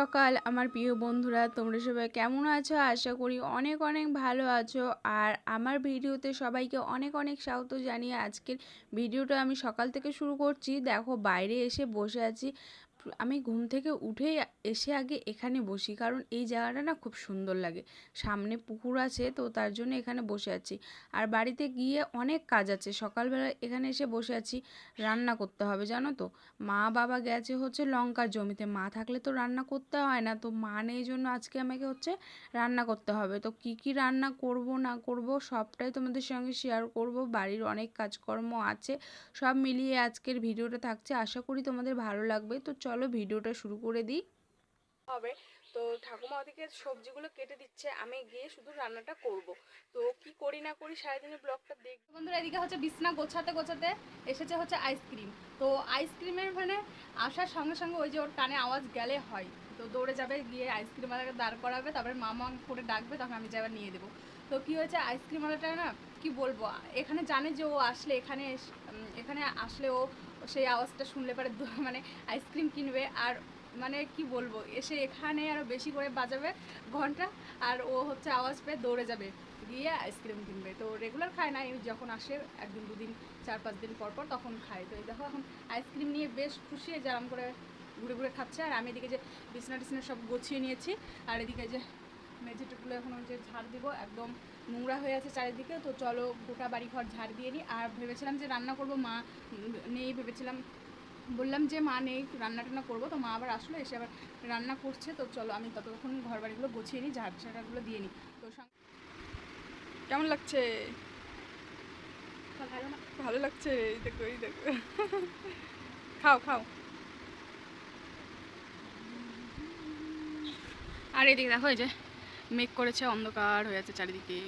সকাল। আমার প্রিয় বন্ধুরা, তোমরা সবাই কেমন আছো? আশা করি অনেক অনেক ভালো আছো। আর আমার ভিডিওতে সবাইকে অনেক অনেক স্বাগত জানিয়ে আজকের ভিডিওটা আমি সকাল থেকে শুরু করছি। দেখো, বাইরে এসে বসে আছি। আমি ঘুম থেকে উঠেই এসে আগে এখানে বসি। কারণ এই জায়গাটা না খুব সুন্দর লাগে। সামনে পুকুর আছে, তো তার জন্য এখানে বসে আছি। আর বাড়িতে গিয়ে অনেক কাজ আছে। সকালবেলা এখানে এসে বসে আছি। রান্না করতে হবে, জানো তো? মা বাবা গেছে হচ্ছে লঙ্কার জমিতে। মা থাকলে তো রান্না করতে হয় না। তো মা নেই জন্য আজকে আমাকে হচ্ছে রান্না করতে হবে। তো কি কি রান্না করব, না করব, সবটাই তোমাদের সঙ্গে শেয়ার করব। বাড়ির অনেক কাজকর্ম আছে। সব মিলিয়ে আজকের ভিডিওটা থাকছে। আশা করি তোমাদের ভালো লাগবে। তো চলো ভিডিওটা শুরু করে দিই। হবে। তো ঠাকুমা ওদিকে সবজিগুলো কেটে দিচ্ছে, আমি গিয়ে শুধু রান্নাটা করব। তো কি করি না করি সারাদিনের ব্লগটা দেখ বন্ধুরা, এদিকে হচ্ছে বিছনা গোছাতে গোছাতে এসেছে হচ্ছে আইসক্রিম। তো আইসক্রিমের মানে আসার সঙ্গে সঙ্গে ওই যে ওর কানে আওয়াজ গেলে হয়। তো দৌড়ে যাবে, গিয়ে আইসক্রিমওয়ালাকে দাঁড় করাবে, তারপরে মামা করে ডাকবে, তখন আমি যাবার নিয়ে দেবো। তো কি হয়েছে, আইসক্রিমওয়ালাটা না কি বলব, এখানে জানে যে ও আসলে এখানে এখানে আসলে ও সেই আওয়াজটা শুনলে পরে মানে আইসক্রিম কিনবে আর মানে কি বলব, এসে এখানে আরও বেশি করে বাজাবে ঘণ্টা আর ও হচ্ছে আওয়াজ পেয়ে দৌড়ে যাবে, গিয়ে আইসক্রিম কিনবে। তো রেগুলার খায় না যখন আসে একদিন, দুদিন, চার পাঁচ দিন পর পর তখন খায়। তো এই দেখো এখন আইসক্রিম নিয়ে বেশ খুশি জারাম করে ঘুরে ঘুরে খাচ্ছে। আর আমি এদিকে যে বিছনা টিছনা সব গুছিয়ে নিয়েছি, আর এদিকে যে মেঝেটুকুলো এখন ওই যে ঝাড় দিব একদম নোংরা হয়ে আছে চারিদিকে তো চলো গোটা বাড়ি ঘর ঝাড় দিয়ে নিই আর ভেবেছিলাম যে রান্না করব মা নেই ভেবেছিলাম বললাম যে মা নেই রান্না টান্না করব তো মা আবার আসলো এসে আবার রান্না করছে তো চলো আমি ততক্ষণ ঘর বাড়িগুলো গুছিয়ে নিই ঝাড় ঝাড়াগুলো দিয়ে নিই তো সঙ্গে কেমন লাগছে? ভালো ভালো লাগছে? এই দেখো এই দেখো। খাও খাও। আর এদিকে দেখো এই যে মেঘ করেছে অন্ধকার হয়ে আছে চারিদিকে।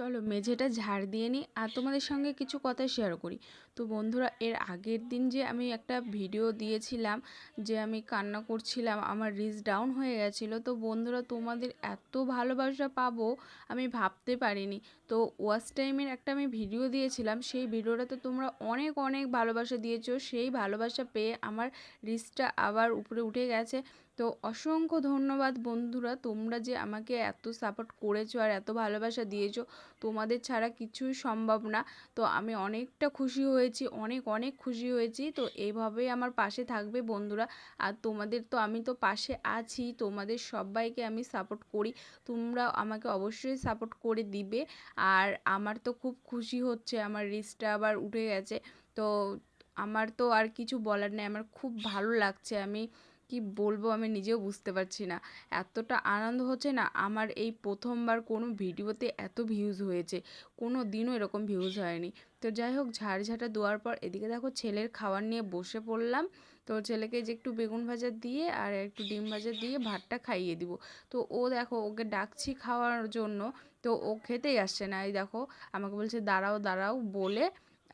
চলো মেঝেটা ঝাড় দিয়ে নিই আর তোমাদের সঙ্গে কিছু কথা শেয়ার করি। তো বন্ধুরা, এর আগের দিন যে আমি একটা ভিডিও দিয়েছিলাম, যে আমি কান্না করছিলাম, আমার রিচ ডাউন হয়ে গেছিল। তো বন্ধুরা, তোমাদের এত ভালোবাসা পাবো আমি ভাবতে পারিনি। তো ওয়াচ টাইমের একটা আমি ভিডিও দিয়েছিলাম, সেই ভিডিওটাতে তোমরা অনেক অনেক ভালোবাসা দিয়েছ। সেই ভালোবাসা পেয়ে আমার রিচটা আবার উপরে উঠে গেছে। তো অসংখ্য ধন্যবাদ বন্ধুরা, তোমরা যে আমাকে এত সাপোর্ট করেছ আর এত ভালোবাসা দিয়েছ। তোমাদের ছাড়া কিছুই সম্ভব না। তো আমি অনেকটা খুশি হয়েছি, অনেক অনেক খুশি হয়েছি। তো এইভাবেই আমার পাশে থাকবে বন্ধুরা। আর তোমাদের তো আমি তো পাশে আছি, তোমাদের সবাইকে আমি সাপোর্ট করি। তোমরা আমাকে অবশ্যই সাপোর্ট করে দিবে। আর আমার তো খুব খুশি হচ্ছে, আমার রিচটা আবার উঠে গেছে। তো আমার তো আর কিছু বলার নেই, আমার খুব ভালো লাগছে। আমি কি বলব আমি নিজেও বুঝতে পারছি না। এতটা আনন্দ হচ্ছে না, আমার এই প্রথমবার কোনো ভিডিওতে এত ভিউজ হয়েছে, কোনো দিনও এরকম ভিউজ হয়নি। তো যাই হোক, ঝাড় ঝাঁটা দেওয়ার পর এদিকে দেখো ছেলের খাবার নিয়ে বসে পড়লাম। তো ছেলেকে যে একটু বেগুন ভাজা দিয়ে আর একটু ডিম ভাজা দিয়ে ভাতটা খাইয়ে দিব। তো ও দেখো, ওকে ডাকছি খাওয়ার জন্য। তো ও খেতেই আসছে না। এই দেখো, আমাকে বলছে, দাঁড়াও দাঁড়াও, বলে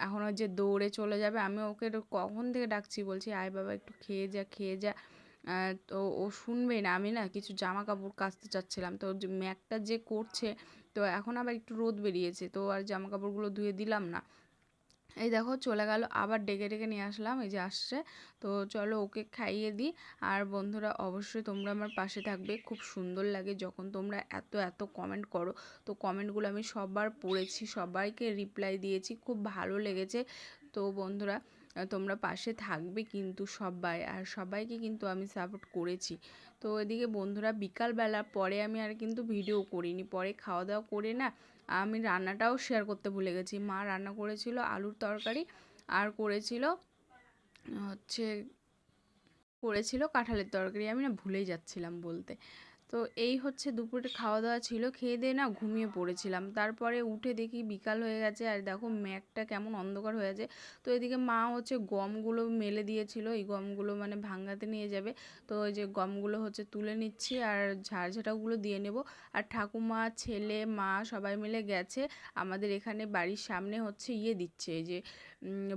এখন যে দৌড়ে চলে যাবে। আমি ওকে কখন থেকে ডাকছি? বলছি, আয় বাবা, একটু খেয়ে যা খেয়ে যা। তো ও শুনবে না। আমি না কিছু জামা কাপড় কাচতে চাচ্ছিলাম। তো ম্যাকটা যে করছে, তো এখন আবার একটু রোদ বেরিয়েছে। তো আর জামা কাপড়গুলো ধুয়ে দিলাম না। এই দেখো চলে গেল, আবার ডেকে ডেকে নিয়ে আসলাম। এই যে আসছে। তো চলো ওকে খাইয়ে দিই। আর বন্ধুরা, অবশ্যই তোমরা আমার পাশে থাকবে। খুব সুন্দর লাগে যখন তোমরা এত এত কমেন্ট করো। তো কমেন্টগুলো আমি সবার পড়েছি, সবাইকে রিপ্লাই দিয়েছি। খুব ভালো লেগেছে। তো বন্ধুরা তোমরা পাশে থাকবে কিন্তু সবাই। আর সবাইকে কিন্তু আমি সাপোর্ট করেছি। তো এদিকে বন্ধুরা, বিকালবেলা পরে আমি আর কিন্তু ভিডিও করিনি। পরে খাওয়া দাওয়া করে না আমি রান্নাটাও শেয়ার করতে ভুলে গেছি। মা রান্না করেছিল আলুর তরকারি আর করেছিল হচ্ছে, করেছিল কাঁঠালের তরকারি। আমি না ভুলেই যাচ্ছিলাম বলতে। তো এই হচ্ছে দুপুরে খাওয়া দাওয়া ছিল। খেয়ে দিয়ে না ঘুমিয়ে পড়েছিলাম। তারপরে উঠে দেখি বিকাল হয়ে গেছে আর দেখো মেঘটা কেমন অন্ধকার হয়ে আছে। তো এদিকে মা হচ্ছে গমগুলো মেলে দিয়েছিল। এই গমগুলো মানে ভাঙ্গাতে নিয়ে যাবে। তো ওই যে গমগুলো হচ্ছে তুলে নিচ্ছি আর ঝাড়ঝাঁটাগুলো দিয়ে নেব। আর ঠাকুমা, ছেলে, মা সবাই মিলে গেছে। আমাদের এখানে বাড়ির সামনে হচ্ছে ইয়ে দিচ্ছে। এই যে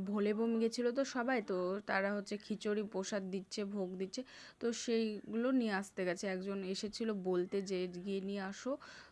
ভোলে বম গেছিল তো সবাই, তো তারা হচ্ছে খিচুড়ি, প্রসাদ দিচ্ছে, ভোগ দিচ্ছে, তো সেইগুলো নিয়ে আসতে গেছে। একজন এসেছিল বলতে যে, গিয়ে নিয়ে আসো।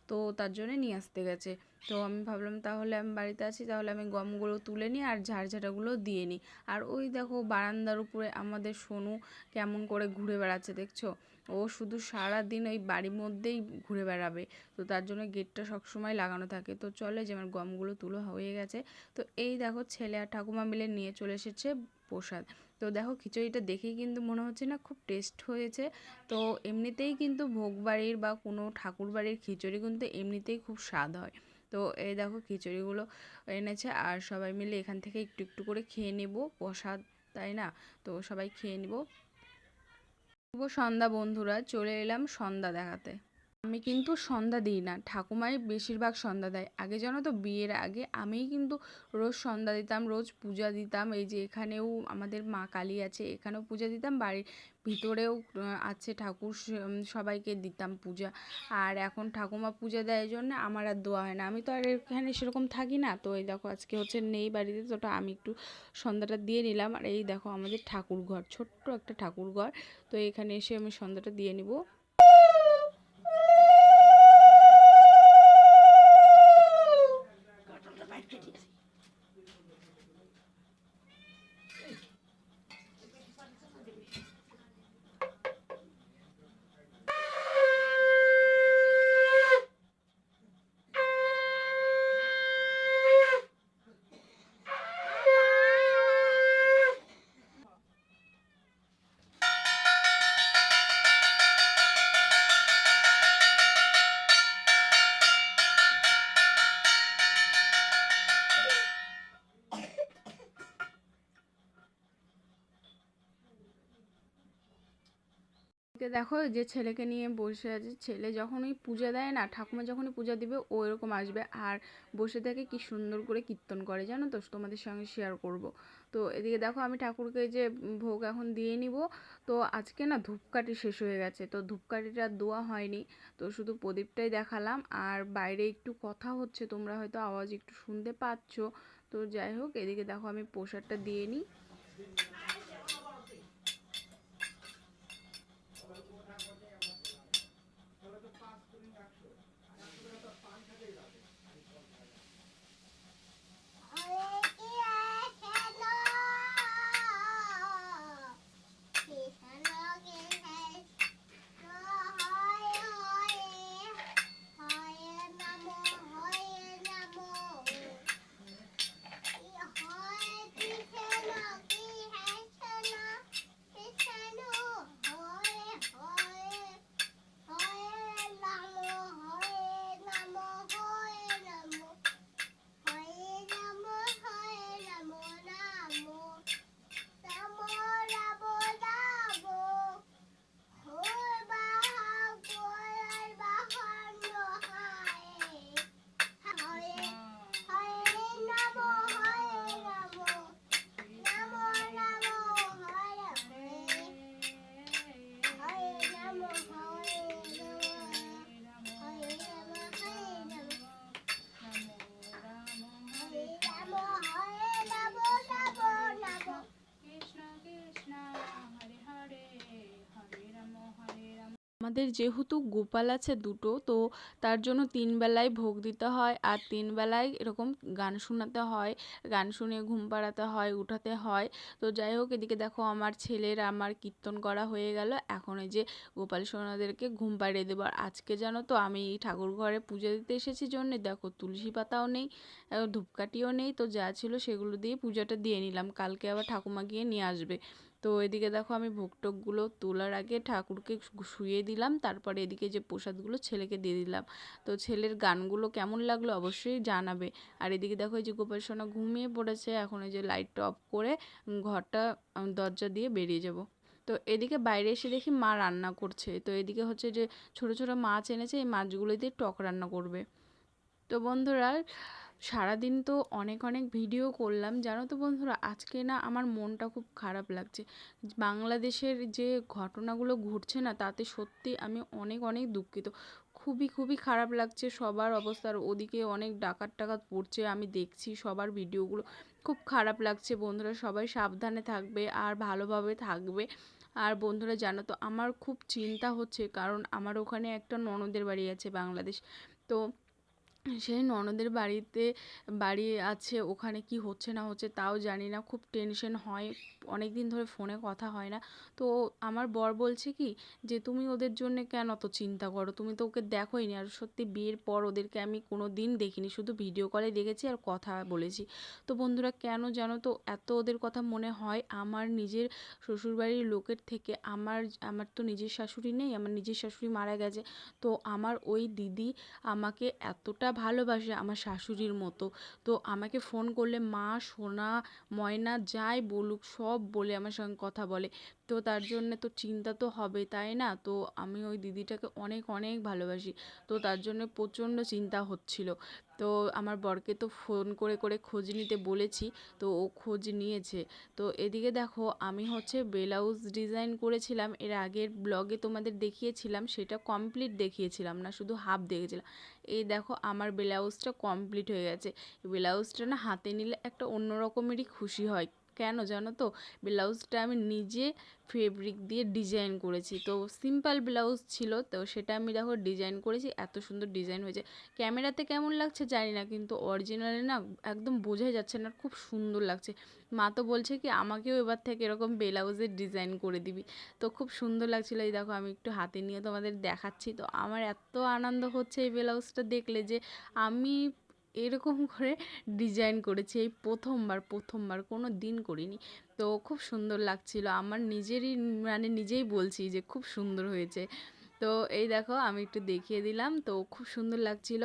তো তার জন্য নিয়ে আসতে গেছে। তো আমি ভাবলাম, তাহলে আমি বাড়িতে আছি, তাহলে আমি গমগুলো তুলে নিই আর ঝাড়ঝাড়াগুলো দিয়ে নিই। আর ওই দেখো বারান্দার উপরে আমাদের সোনু কেমন করে ঘুরে বেড়াচ্ছে, দেখছ? ও শুধু সারা দিন ওই বাড়ির মধ্যেই ঘুরে বেড়াবে। তো তার জন্য গেটটা সবসময় লাগানো থাকে। তো চলে যে আমার গমগুলো তুলো, হয়ে গেছে। তো এই দেখো ছেলে আর ঠাকুমা মিলে নিয়ে চলে এসেছে প্রসাদ। তো দেখো খিচুড়িটা দেখেই কিন্তু মনে হচ্ছে না খুব টেস্ট হয়েছে। তো এমনিতেই কিন্তু ভোগ বাড়ির বা কোনো ঠাকুর বাড়ির খিচুড়ি কিন্তু এমনিতেই খুব স্বাদ হয়। তো এই দেখো খিচুড়িগুলো এনেছে আর সবাই মিলে এখান থেকে একটু একটু করে খেয়ে নেব প্রসাদ, তাই না? তো সবাই খেয়ে নেব। শুভ সন্ধ্যা বন্ধুরা চলে এলাম সন্ধ্যা দেখাতে। আমি কিন্তু সন্ধ্যা দিই না। ঠাকুমাই বেশিরভাগ সন্ধ্যা দেয়। আগে জানো তো, বিয়ের আগে আমিই কিন্তু রোজ সন্ধ্যা দিতাম, রোজ পূজা দিতাম। এই যে এখানেও আমাদের মা কালী আছে, এখানেও পূজা দিতাম। বাড়ির ভিতরেও আছে ঠাকুর সবাইকে দিতাম পূজা। আর এখন ঠাকুমা পূজা দেয় জন্য আমার আর দোয়া হয় না। আমি তো আর এখানে সেরকম থাকি না। তো এই দেখো, আজকে হচ্ছে নেই বাড়িতে, তো আমি একটু সন্ধ্যাটা দিয়ে নিলাম। আর এই দেখো, আমাদের ঠাকুর ঘর ছোট্ট একটা ঠাকুর ঘর তো এখানে এসে আমি সন্ধ্যাটা দিয়ে নিব। দেখো যে ছেলেকে নিয়ে বসে আছে, ছেলে যখনই পূজা দেয় না, ঠাকুমা যখনই পূজা দিবে, ও এরকম আসবে। আর বসে থেকে কি সুন্দর করে কীর্তন করে জানো তো? তোমাদের সঙ্গে শেয়ার করব। তো এদিকে দেখো আমি ঠাকুরকে যে ভোগ এখন দিয়ে নিব, তো আজকে না ধূপকাঠি শেষ হয়ে গেছে। তো ধূপকাঠিটা দোয়া হয়নি, তো শুধু প্রদীপটাই দেখালাম। আর বাইরে একটু কথা হচ্ছে, তোমরা হয়তো আওয়াজ একটু শুনতে পাচ্ছ। তো যাই হোক, এদিকে দেখো আমি প্রসাদটা দিয়ে নিই। আমাদের যেহেতু গোপাল আছে দুটো, তো তার জন্য তিন বেলায় ভোগ দিতে হয় আর তিন বেলায় এরকম গান শোনাতে হয়, গান শুনে ঘুম পাড়াতে হয়, উঠাতে হয়। তো যাই হোক, এদিকে দেখো আমার ছেলের আমার কীর্তন করা হয়ে গেল। এখন এই যে গোপাল সোনাদেরকে ঘুম পাড়িয়ে দেবো। আর আজকে জানো তো আমি ঠাকুর ঘরে পুজো দিতে এসেছি জন্যে। দেখো তুলসী পাতাও নেই, ধূপকাঠিও নেই, তো যা ছিল সেগুলো দিয়ে পুজোটা দিয়ে নিলাম। কালকে আবার ঠাকুমা গিয়ে নিয়ে আসবে। তো এদিকে দেখো আমি ভোগ টোকগুলো তোলার আগে ঠাকুরকে শুয়ে দিলাম, তারপরে এদিকে যে প্রসাদগুলো ছেলেকে দিয়ে দিলাম। তো ছেলের গানগুলো কেমন লাগল অবশ্যই জানাবে। আর এদিকে দেখো এই যে গোপাল সোনা ঘুমিয়ে পড়েছে, এখন এই যে লাইটটা অফ করে ঘরটা দরজা দিয়ে বেরিয়ে যাব। তো এদিকে বাইরে এসে দেখি মা রান্না করছে। তো এদিকে হচ্ছে যে ছোট ছোট মাছ এনেছে, এই মাছগুলো দিয়ে টক রান্না করবে। তো বন্ধুরা সারাদিন তো অনেক অনেক ভিডিও করলাম। জানো তো বন্ধুরা, আজকে না আমার মনটা খুব খারাপ লাগছে। বাংলাদেশের যে ঘটনাগুলো ঘটছে না, তাতে সত্যি আমি অনেক অনেক দুঃখিত। খুবই খুবই খারাপ লাগছে সবার অবস্থার ওদিকে অনেক ডাকাত টাকাত পড়ছে, আমি দেখছি সবার ভিডিওগুলো খুব খারাপ লাগছে বন্ধুরা, সবাই সাবধানে থাকবে আর ভালোভাবে থাকবে। আর বন্ধুরা জানো তো, আমার খুব চিন্তা হচ্ছে, কারণ আমার ওখানে একটা ননদের বাড়ি আছে বাংলাদেশ। তো সেই ননদের বাড়িতে, বাড়ি আছে, ওখানে কি হচ্ছে না হচ্ছে তাও জানি না, খুব টেনশন হয় অনেক দিন ধরে ফোনে কথা হয় না। তো আমার বর বলছে কি যে, তুমি ওদের জন্যে কেন অত চিন্তা করো? তুমি তো ওকে দেখোই নি, আর সত্যি বিয়ের পর ওদেরকে আমি কোনো দিন দেখিনি, শুধু ভিডিও কলে দেখেছি আর কথা বলেছি। তো বন্ধুরা, কেন জানো তো, এত ওদের কথা মনে হয়, আমার নিজের শ্বশুরবাড়ির লোকের থেকে আমার আমার তো নিজের শাশুড়ি নেই, আমার নিজের শাশুড়ি মারা গেছে। তো আমার ওই দিদি আমাকে এতটা ভালোবাসে আমার শাশুড়ির মতো। তো আমাকে ফোন করলে মা, সোনা, ময়না যাই বলুক সব বলে আমার সঙ্গে কথা বলে। তো তার জন্য তো চিন্তা তো হবে তাই না? তো আমি ওই দিদিটাকে অনেক অনেক ভালোবাসি। তো তার জন্য প্রচণ্ড চিন্তা হচ্ছিল। তো আমার বরকে তো ফোন করে করে খোঁজ নিতে বলেছি, তো ও খোঁজ নিয়েছে। তো এদিকে দেখো, আমি হচ্ছে ব্লাউজ ডিজাইন করেছিলাম, এর আগের ব্লগে তোমাদের দেখিয়েছিলাম, সেটা কমপ্লিট দেখিয়েছিলাম না, শুধু হাফ দেখেছিলাম। এই দেখো, আমার ব্লাউজটা কমপ্লিট হয়ে গেছে। ব্লাউজটা না হাতে নিলে একটা অন্য রকমেরই খুশি হয়। কেন জানো তো? ব্লাউজটা আমি নিজে ফেব্রিক দিয়ে ডিজাইন করেছি। তো সিম্পল ব্লাউজ ছিল, তো সেটা আমি দেখো ডিজাইন করেছি, এত সুন্দর ডিজাইন হয়েছে। ক্যামেরাতে কেমন লাগছে জানি না, কিন্তু অরিজিনালে না একদম বোঝাই যাচ্ছে না খুব সুন্দর লাগছে। মা তো বলছে কি, আমাকেও এবার থেকে এরকম ব্লাউজের ডিজাইন করে দিবি। তো খুব সুন্দর লাগছিল। এই দেখো, আমি একটু হাতে নিয়ে তোমাদের দেখাচ্ছি। তো আমার এত আনন্দ হচ্ছে এই ব্লাউজটা দেখলে যে আমি এরকম করে ডিজাইন করেছি। এই প্রথমবার প্রথমবার কোনো দিন করিনি। তো খুব সুন্দর লাগছিল। আমার নিজেরই মানে নিজেই বলছি যে খুব সুন্দর হয়েছে। তো এই দেখো, আমি একটু দেখিয়ে দিলাম। তো খুব সুন্দর লাগছিল।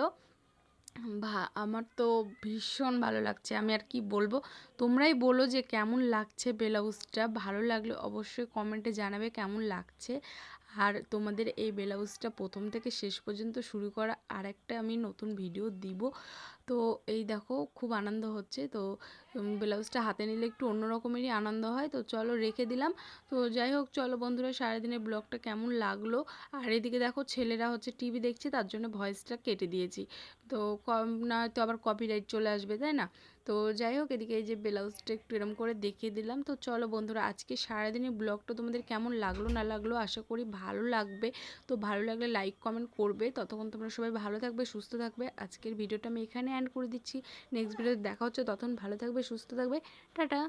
ভা, আমার তো ভীষণ ভালো লাগছে। আমি আর কি বলব? তোমরাই বলো যে কেমন লাগছে ব্লাউজটা? ভালো লাগলে অবশ্যই কমেন্টে জানাবে কেমন লাগছে? আর তোমাদের এই ব্লাউজটা প্রথম থেকে শেষ পর্যন্ত শুরু করা আর একটা আমি নতুন ভিডিও দিব। তো এই দেখো খুব আনন্দ হচ্ছে। তো ব্লাউজটা হাতে নিলে একটু অন্য রকমেরই আনন্দ হয়। তো চলো রেখে দিলাম। তো যাই হোক, চলো বন্ধুরা, সারাদিনের ব্লগটা কেমন লাগল? আর এদিকে দেখো ছেলেরা হচ্ছে টিভি দেখছে, তার জন্য ভয়েসটা কেটে দিয়েছি। তো না তো আবার কপিরাইট চলে আসবে, তাই না? তো যাই হোক এদিকে এই যে ব্লাউজটা একটু এরম করে দেখিয়ে দিলাম। তো চলো বন্ধুরা, আজকে সারাদিনের ব্লগটা তোমাদের কেমন লাগল, না লাগল, আশা করি ভালো লাগবে। তো ভালো লাগলে লাইক কমেন্ট করবে। ততক্ষণ তোমরা সবাই ভালো থাকবে, সুস্থ থাকবে। আজকের ভিডিওটা আমি এখানে অ্যান্ড করে দিচ্ছি। নেক্সট ভিডিওতে দেখা হচ্ছে, ততক্ষণ ভালো থাকবে, সুস্থ থাকবে। টাটা!